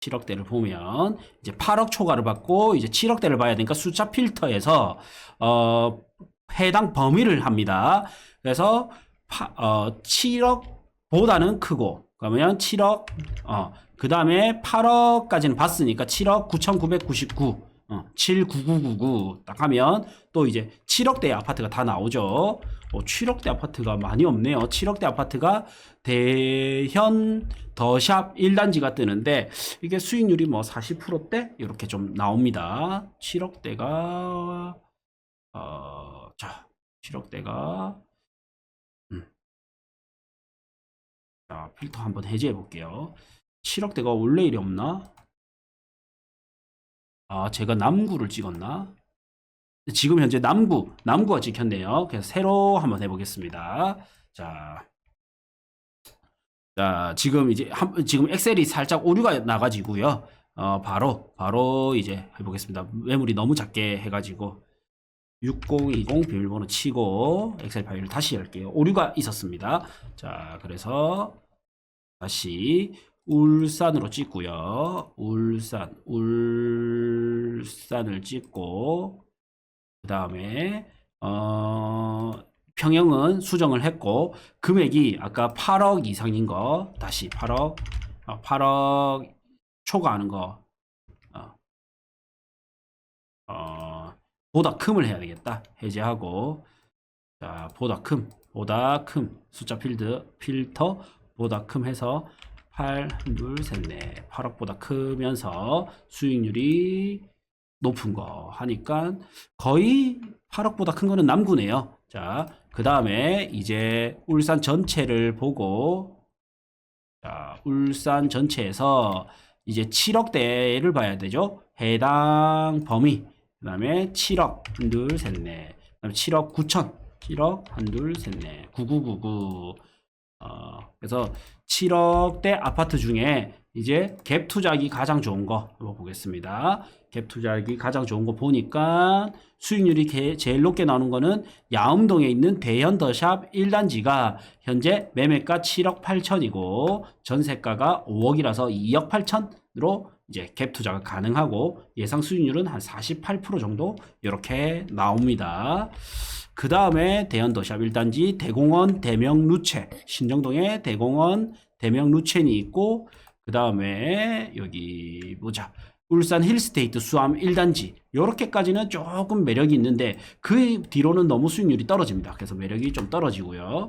7억대를 보면 이제 8억 초과를 받고 이제 7억대를 봐야 되니까 숫자 필터에서 어 해당 범위를 합니다. 그래서 파, 어 7억보다는 크고 그러면 7억 어 그다음에 8억까지는 봤으니까 7억 9,999 어, 79999딱 하면 또 이제 7억대 아파트가 다 나오죠. 어, 7억대 아파트가 많이 없네요. 7억대 아파트가 대현 더샵 1단지가 뜨는데 이게 수익률이 뭐 40%대 이렇게 좀 나옵니다. 7억대가 어, 자, 7억대가 음. 자, 필터 한번 해제해 볼게요. 7억대가 원래 일이 없나? 아, 제가 남구를 찍었나? 지금 현재 남구, 남구가 찍혔네요. 그래서 새로 한번 해보겠습니다. 자, 자, 지금 이제 한, 지금 엑셀이 살짝 오류가 나가지고요. 어, 바로, 바로 이제 해보겠습니다. 매물이 너무 작게 해가지고 6020 비밀번호 치고 엑셀 파일을 다시 열게요. 오류가 있었습니다. 자, 그래서 다시 울산으로 찍고요. 울산, 울산을 찍고 그 다음에 어, 평형은 수정을 했고 금액이 아까 8억 이상인 거 다시 8억, 어, 8억 초과하는 거 어, 어, 보다 큼을 해야 되겠다. 해제하고 자 보다 큼, 보다 큼 숫자 필드 필터 보다 큼 해서 8, 둘, 셋, 넷 8억보다 크면서 수익률이 높은 거 하니까 거의 8억보다 큰 거는 남구네요. 자, 그 다음에 이제 울산 전체를 보고 자, 울산 전체에서 이제 7억대를 봐야 되죠. 해당 범위. 그 다음에 7억, 한둘, 셋, 넷. 그 다음에 7억 9천. 7억, 한둘, 셋, 넷. 9999. 어, 그래서 7억대 아파트 중에 이제 갭 투자하기 가장 좋은 거 한번 보겠습니다. 갭 투자하기 가장 좋은 거 보니까 수익률이 게- 제일 높게 나오는 거는 야음동에 있는 대현 더샵 1단지가 현재 매매가 7억 8천이고 전세가가 5억이라서 2억 8천으로 이제 갭 투자가 가능하고 예상 수익률은 한 48% 정도 이렇게 나옵니다. 그 다음에 대현 더샵 1단지 대공원 대명 루체 신정동에 대공원 대명 루첸이 있고 그 다음에 여기 보자 울산 힐스테이트 수암 1단지 요렇게까지는 조금 매력이 있는데 그 뒤로는 너무 수익률이 떨어집니다. 그래서 매력이 좀 떨어지고요.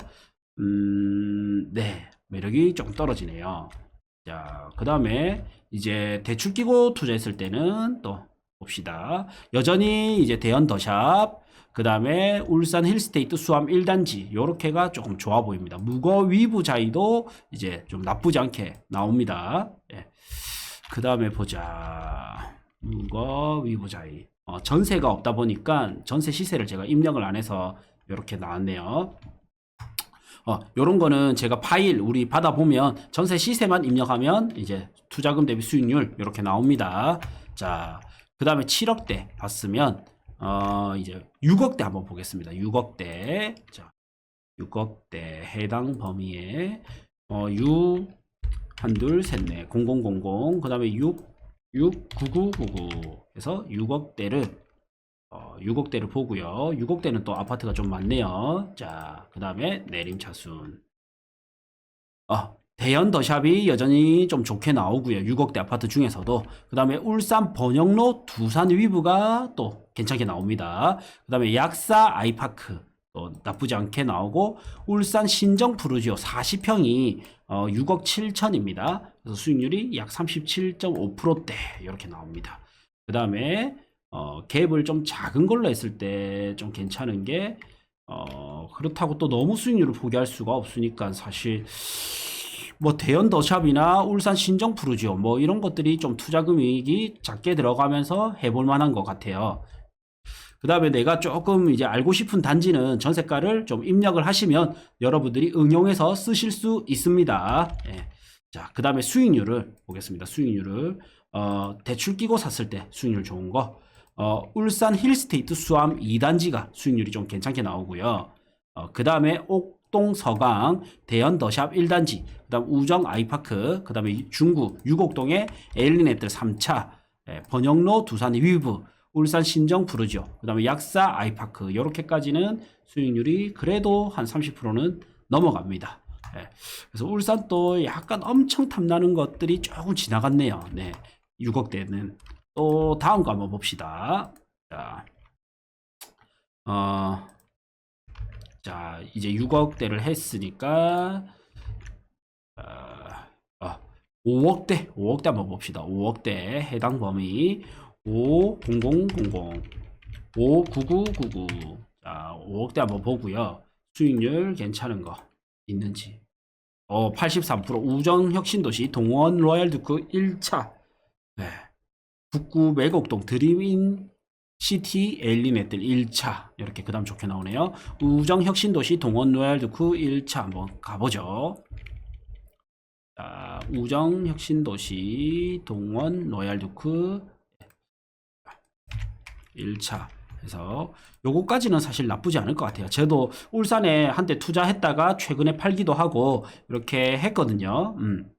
음, 네 매력이 좀 떨어지네요. 자, 그 다음에 이제 대출 끼고 투자했을 때는 또 봅시다. 여전히 이제 대현 더샵 그 다음에 울산 힐스테이트 수암 1단지 요렇게가 조금 좋아 보입니다. 무거 위부 자이도 이제 좀 나쁘지 않게 나옵니다. 예. 그 다음에 보자. 무거 위부 자이. 어, 전세가 없다 보니까 전세 시세를 제가 입력을 안 해서 이렇게 나왔네요. 어, 요런 거는 제가 파일 우리 받아보면 전세 시세만 입력하면 이제 투자금 대비 수익률 이렇게 나옵니다. 자, 그 다음에 7억대 봤으면 어, 이제 6억대 한번 보겠습니다. 6억대. 자, 6억대 해당 범위에 어, 6 한둘 셋넷 0000 그 다음에 6 6 9999 해서 6억대를 어, 6억대를 보고요. 6억대는 또 아파트가 좀 많네요. 자, 그 다음에 내림차순. 어, 대연 더샵이 여전히 좀 좋게 나오고요. 6억대 아파트 중에서도. 그 다음에 울산 번영로 두산 위브가 또 괜찮게 나옵니다. 그 다음에 약사 아이파크 또 나쁘지 않게 나오고 울산 신정 푸르지오 40평이 어, 6억 7천입니다. 그래서 수익률이 약 37.5%대 이렇게 나옵니다. 그 다음에 어, 갭을 좀 작은 걸로 했을 때 좀 괜찮은 게 어, 그렇다고 또 너무 수익률을 포기할 수가 없으니까 사실 뭐 대연 더샵이나 울산 신정 푸르지오 뭐 이런 것들이 좀 투자 금액이 작게 들어가면서 해볼 만한 것 같아요. 그 다음에 내가 조금 이제 알고 싶은 단지는 전세가를 좀 입력을 하시면 여러분들이 응용해서 쓰실 수 있습니다. 예. 자, 그 다음에 수익률을 보겠습니다. 수익률을 어, 대출 끼고 샀을 때 수익률 좋은 거 어, 울산 힐스테이트 수암 2단지가 수익률이 좀 괜찮게 나오고요. 어, 그 다음에 옥 석동 서강 대연 더샵 1단지 그다음 우정 아이파크 그다음에 중구 유곡동의 에일리네트 3차 예, 번영로 두산 위브 울산 신정 푸르지오 그다음에 약사 아이파크 요렇게까지는 수익률이 그래도 한 30%는 넘어갑니다. 예, 그래서 울산 또 약간 엄청 탐나는 것들이 조금 지나갔네요. 네. 6억대는 또 다음 거 한번 봅시다. 자, 어, 자 이제 6억대를 했으니까 아, 아, 5억대 5억대 한번 봅시다. 5억대 해당 범위 50000 59999 자, 5억대 한번 보고요. 수익률 괜찮은 거 있는지. 어, 83% 우정 혁신도시 동원 로얄 두크 1차. 네. 북구 매곡동 드림인 시티 엘리넷들 1차. 이렇게 그 다음 좋게 나오네요. 우정 혁신도시 동원 로얄 두크 1차 한번 가보죠. 자, 우정 혁신도시 동원 로얄 두크 1차 그래서 요거까지는 사실 나쁘지 않을 것 같아요. 저도 울산에 한때 투자했다가 최근에 팔기도 하고 이렇게 했거든요. 음.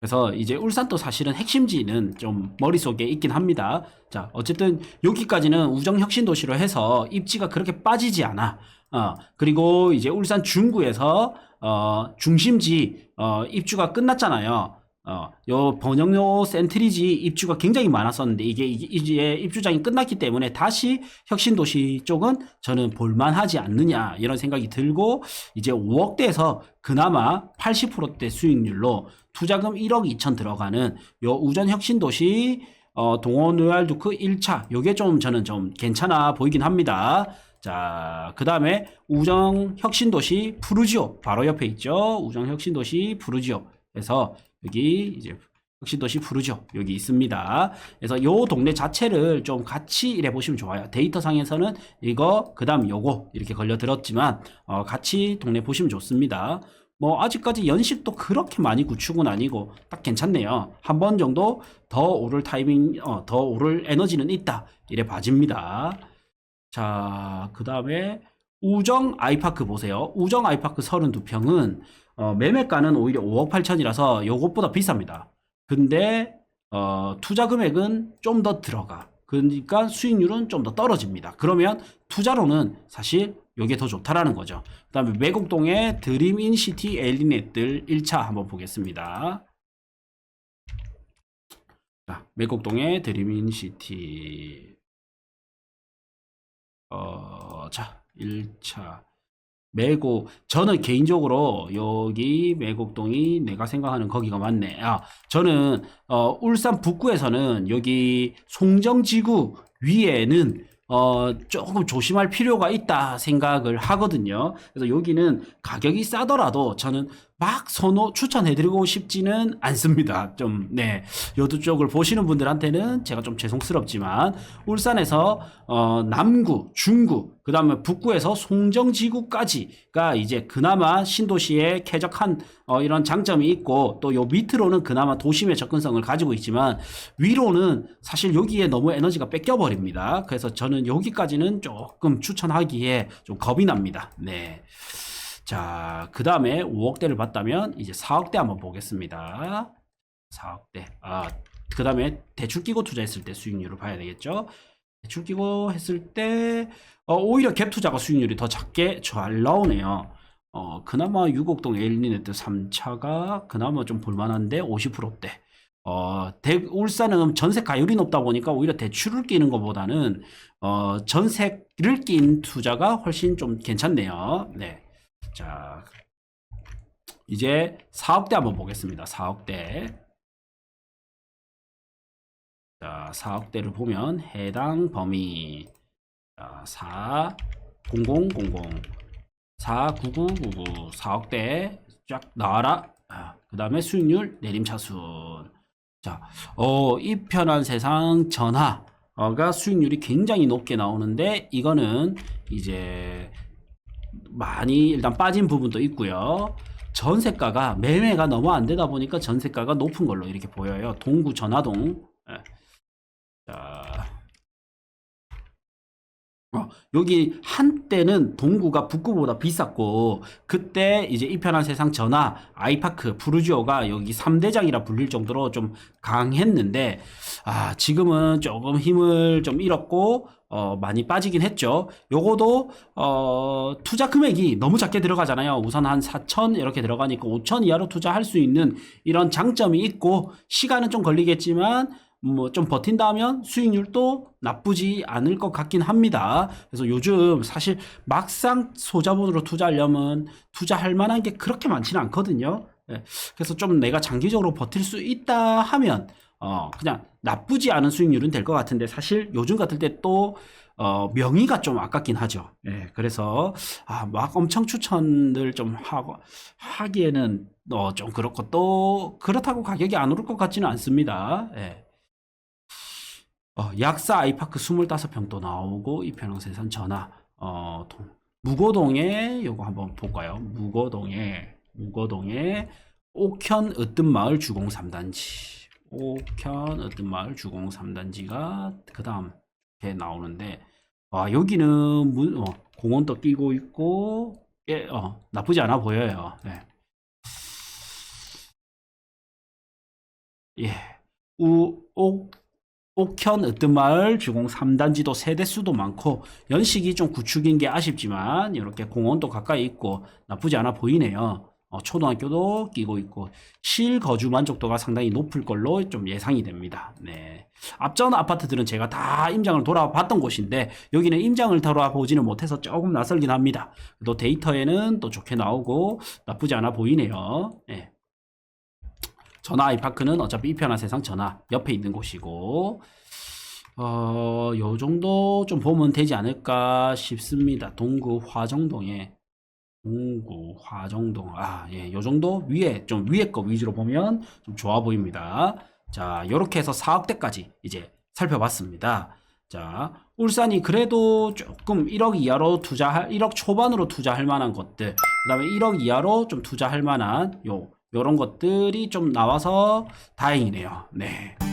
그래서 이제 울산도 사실은 핵심지는 좀 머릿속에 있긴 합니다. 자, 어쨌든 여기까지는 우정혁신도시로 해서 입지가 그렇게 빠지지 않아. 어, 그리고 이제 울산 중구에서 어, 중심지 어, 입주가 끝났잖아요. 어, 요 번영로 센트리지 입주가 굉장히 많았었는데 이게 이제 입주장이 끝났기 때문에 다시 혁신도시 쪽은 저는 볼만하지 않느냐 이런 생각이 들고 이제 5억대에서 그나마 80%대 수익률로 투자금 1억 2천 들어가는 요 우전 혁신도시 어, 동원 로얄 두크 1차 요게 좀 저는 좀 괜찮아 보이긴 합니다. 자, 그 다음에 우정 혁신도시 푸르지오 바로 옆에 있죠. 우정 혁신도시 푸르지오. 그래서 여기 이제 혁신도시 푸르지오 여기 있습니다. 그래서 요 동네 자체를 좀 같이 이래 보시면 좋아요. 데이터 상에서는 이거 그다음 요거 이렇게 걸려 들었지만 어, 같이 동네 보시면 좋습니다. 뭐 아직까지 연식도 그렇게 많이 구축은 아니고 딱 괜찮네요. 한 번 정도 더 오를 타이밍, 어, 더 오를 에너지는 있다. 이래 봐집니다. 자, 그 다음에 우정 아이파크 보세요. 우정 아이파크 32평은 어, 매매가는 오히려 5억 8천이라서 요것보다 비쌉니다. 근데 어, 투자 금액은 좀 더 들어가. 그러니까 수익률은 좀 더 떨어집니다. 그러면 투자로는 사실 요게 더 좋다라는 거죠. 그 다음에 매곡동의 드림인시티 엘리넷들 1차 한번 보겠습니다. 자, 매곡동의 드림인시티 어, 자, 1차. 매곡, 저는 개인적으로 여기 매곡동이 내가 생각하는 거기가 맞네. 아, 저는, 어, 울산 북구에서는 여기 송정지구 위에는 어, 조금 조심할 필요가 있다 생각을 하거든요. 그래서 여기는 가격이 싸더라도 저는 막 선호, 추천해드리고 싶지는 않습니다. 좀, 네. 요두 쪽을 보시는 분들한테는 제가 좀 죄송스럽지만, 울산에서, 어, 남구, 중구, 그 다음에 북구에서 송정지구까지가 이제 그나마 신도시에 쾌적한, 어, 이런 장점이 있고, 또 요 밑으로는 그나마 도심의 접근성을 가지고 있지만, 위로는 사실 여기에 너무 에너지가 뺏겨버립니다. 그래서 저는 여기까지는 조금 추천하기에 좀 겁이 납니다. 네. 자, 그 다음에 5억대를 봤다면 이제 4억대 한번 보겠습니다. 4억대. 아, 그 다음에 대출 끼고 투자했을 때 수익률을 봐야 되겠죠? 대출 끼고 했을 때, 어, 오히려 갭 투자가 수익률이 더 작게 잘 나오네요. 어, 그나마 6억동 엘리네트 3차가 그나마 좀 볼만한데 50%대. 어, 대, 울산은 전세 가율이 높다 보니까 오히려 대출을 끼는 것보다는, 어, 전세를 낀 투자가 훨씬 좀 괜찮네요. 네. 자, 이제 4억대 한번 보겠습니다. 4억대. 자, 4억대를 보면 해당 범위 자, 4 0000 49999 4억대 쫙 나와라. 아, 그 다음에 수익률 내림차순. 자, 어, 이 편한 세상 전화가 수익률이 굉장히 높게 나오는데 이거는 이제 많이 일단 빠진 부분도 있고요. 전세가가 매매가 너무 안 되다 보니까 전세가가 높은 걸로 이렇게 보여요. 동구 전화동. 예. 자, 어, 여기 한때는 동구가 북구보다 비쌌고 그때 이제 이편한 세상 전화 아이파크 푸르지오가 여기 3대장이라 불릴 정도로 좀 강했는데 아 지금은 조금 힘을 좀 잃었고 어 많이 빠지긴 했죠. 요거도 어 투자 금액이 너무 작게 들어가잖아요. 우선 한 4천 이렇게 들어가니까 5천 이하로 투자할 수 있는 이런 장점이 있고 시간은 좀 걸리겠지만 뭐 좀 버틴다면 수익률도 나쁘지 않을 것 같긴 합니다. 그래서 요즘 사실 막상 소자본으로 투자하려면 투자할 만한 게 그렇게 많지는 않거든요. 예, 그래서 좀 내가 장기적으로 버틸 수 있다 하면 어 그냥 나쁘지 않은 수익률은 될 것 같은데 사실 요즘 같을 때또 어, 명의가 좀 아깝긴 하죠. 예, 그래서 아, 막 엄청 추천을 좀 하고 하기에는 어, 좀 그렇고 또 그렇다고 가격이 안 오를 것 같지는 않습니다. 예. 어, 약사 아이파크 25평 또 나오고 이편왕세산 전화 어, 동- 무고동에 요거 한번 볼까요? 무고동에 무고동에 옥현 으뜸마을 주공 3단지 옥현 으뜸마을 주공 3단지가 그 다음 에 나오는데 아 여기는 문, 어, 공원도 끼고 있고 예, 어, 나쁘지 않아 보여요. 네. 예. 우, 옥, 옥현 으뜸마을 주공 3단지도 세대수도 많고 연식이 좀 구축인 게 아쉽지만 이렇게 공원도 가까이 있고 나쁘지 않아 보이네요. 어, 초등학교도 끼고 있고 실거주 만족도가 상당히 높을 걸로 좀 예상이 됩니다. 네. 앞전 아파트들은 제가 다 임장을 돌아봤던 곳인데 여기는 임장을 돌아보지는 못해서 조금 낯설긴 합니다. 또 데이터에는 또 좋게 나오고 나쁘지 않아 보이네요. 네. 전화 아이파크는 어차피 이편한 세상 전화 옆에 있는 곳이고 어, 요 정도 좀 보면 되지 않을까 싶습니다. 동구 화정동에 동구 화정동 아, 예, 요 정도 위에 좀 위에 거 위주로 보면 좀 좋아 보입니다. 자, 요렇게 해서 4억대까지 이제 살펴봤습니다. 자, 울산이 그래도 조금 1억 이하로 투자할 1억 초반으로 투자할 만한 것들, 그다음에 1억 이하로 좀 투자할 만한 요 요런 것들이 좀 나와서 다행이네요. 네.